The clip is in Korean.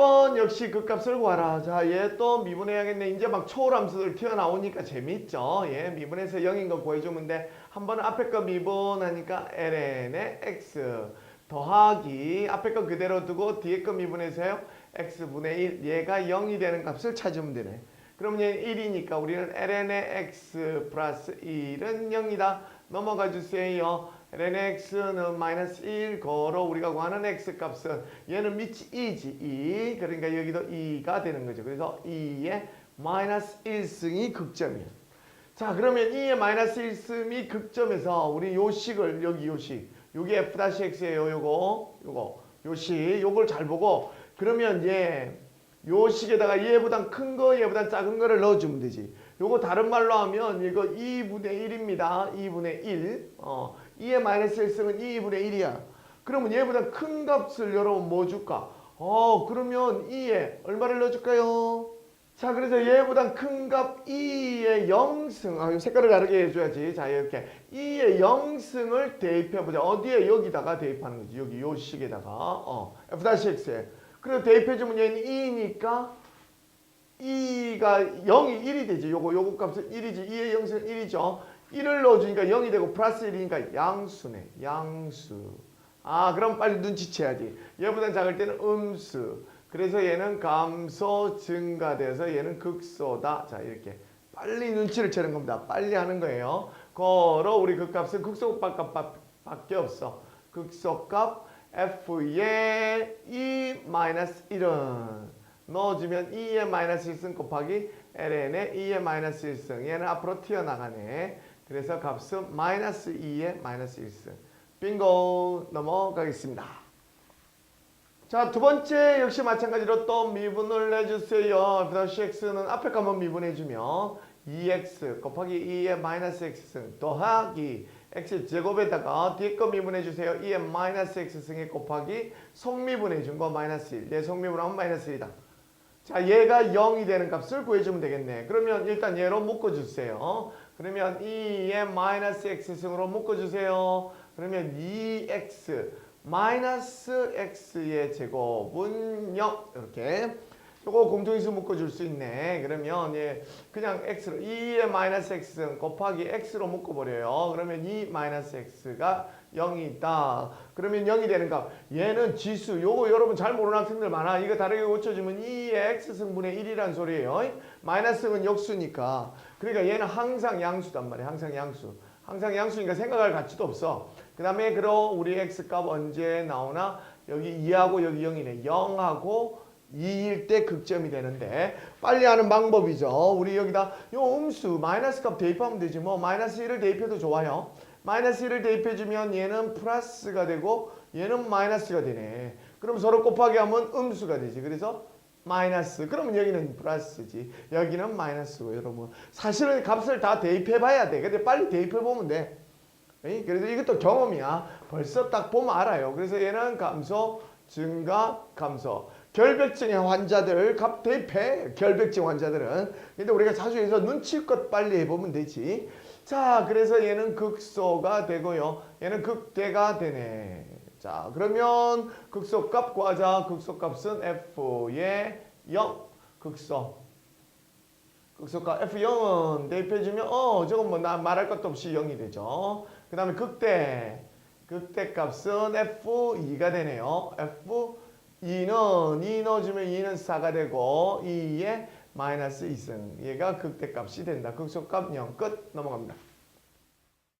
1번 역시 그 값을 구하라. 자, 얘 또 미분해야겠네. 이제 막 초월함수들 튀어나오니까 재밌죠. 예, 미분해서 0인 거 구해주면 돼. 한 번은 앞에 거 미분하니까 ln의 x 더하기 앞에 거 그대로 두고 뒤에 거 미분해서요. x분의 1 얘가 0이 되는 값을 찾으면 되네. 그러면 얘는 1이니까 우리는 ln의 x 플러스 1은 0이다. 넘어가 주세요. Ln의 x는 마이너스 1 걸어 우리가 구하는 x 값은 얘는 밑이 2지 2 그러니까 여기도 2가 되는 거죠. 그래서 2의 마이너스 1승이 극점이에요. 자 그러면 2의 마이너스 1승이 극점에서 우리 요 식을 여기 요 식, 요게 f-x예요. 요거 요거 요식 요걸 잘 보고 그러면 얘 요 식에다가 얘보다 큰 거, 얘보다 작은 거를 넣어주면 되지. 요거 다른 말로 하면 이거 2분의 1입니다. 2분의 1. 어, 2의 마이너스 1승은 2분의 1이야. 그러면 얘보다 큰 값을 여러분 뭐 줄까? 어, 그러면 2에 얼마를 넣어줄까요? 자, 그래서 얘보다 큰 값 2의 0승. 아, 이 색깔을 다르게 해줘야지. 자, 이렇게 2의 0승을 대입해보자. 어디에? 여기다가 대입하는 거지. 여기 요 식에다가. 어, f-x에. 그래서 대입해주면 얘는 2니까 2가 0이 1이 되지. 요거 요거 값은 1이지. 2의 0승은 1이죠. 1을 넣어주니까 0이 되고 플러스 1이니까 양수네. 양수. 아 그럼 빨리 눈치채야지. 얘보다 작을 때는 음수. 그래서 얘는 감소 증가돼서 얘는 극소다. 자 이렇게 빨리 눈치를 채는 겁니다. 빨리 하는 거예요. 걸어 우리 그 값은 극소값밖에 없어. 극소값 f의 2 마이너스 1은 넣어주면 2의 마이너스 1승 곱하기 ln의 2의 마이너스 1승 얘는 앞으로 튀어나가네 그래서 값은 마이너스 2의 마이너스 1승 빙고 넘어가겠습니다 자 두 번째 역시 마찬가지로 또 미분을 해주세요 x는 앞에 거만 미분해주면 2x 곱하기 2의 마이너스 x승 더하기 x 제곱에다가 뒤에 거 미분해 주세요. 2의 마이너스 x승에 곱하기 속미분해 준 거 마이너스 1. 얘 속미분하면 마이너스 1이다. 자, 얘가 0이 되는 값을 구해주면 되겠네. 그러면 일단 얘로 묶어주세요. 그러면 2의 마이너스 x승으로 묶어주세요. 그러면 2x 마이너스 x의 제곱은 0 이렇게 요거 공통인수 묶어줄 수 있네. 그러면 예, 그냥 x로 2의 마이너스 x는 곱하기 x로 묶어버려요. 그러면 2 마이너스 x가 0이 있다. 그러면 0이 되는 값. 얘는 지수. 요거 여러분 잘 모르는 학생들 많아. 이거 다르게 고쳐주면 2의 x승분의 1이란 소리예요. 마이너스는 역수니까. 그러니까 얘는 항상 양수단 말이야. 항상 양수. 항상 양수니까 생각할 가치도 없어. 그 다음에 그럼 우리 x값 언제 나오나? 여기 2하고 여기 0이네. 0하고 2일 때 극점이 되는데 빨리 하는 방법이죠. 우리 여기다 요 음수 마이너스 값 대입하면 되지 뭐 마이너스 1을 대입해도 좋아요. 마이너스 1을 대입해주면 얘는 플러스가 되고 얘는 마이너스가 되네. 그럼 서로 곱하기 하면 음수가 되지. 그래서 마이너스. 그러면 여기는 플러스지. 여기는 마이너스고 여러분. 사실은 값을 다 대입해 봐야 돼. 근데 빨리 대입해 보면 돼. 그래서 이것도 경험이야. 벌써 딱 보면 알아요. 그래서 얘는 감소, 증가, 감소. 결백증의 환자들 값 대입해 결백증 환자들은 근데 우리가 자주 해서 눈치껏 빨리 해보면 되지. 자 그래서 얘는 극소가 되고요. 얘는 극대가 되네. 자 그러면 극소값 구하자. 극소값은 f의 0 극소. 극소값 f0은 대입해주면 어 저건 뭐 나 말할 것도 없이 0이 되죠. 그 다음에 극대. 극대값은 f2가 되네요. F 2는 2 넣어주면 2는 4가 되고 2에 마이너스 2승 얘가 극대값이 된다. 극소값 0 끝 넘어갑니다.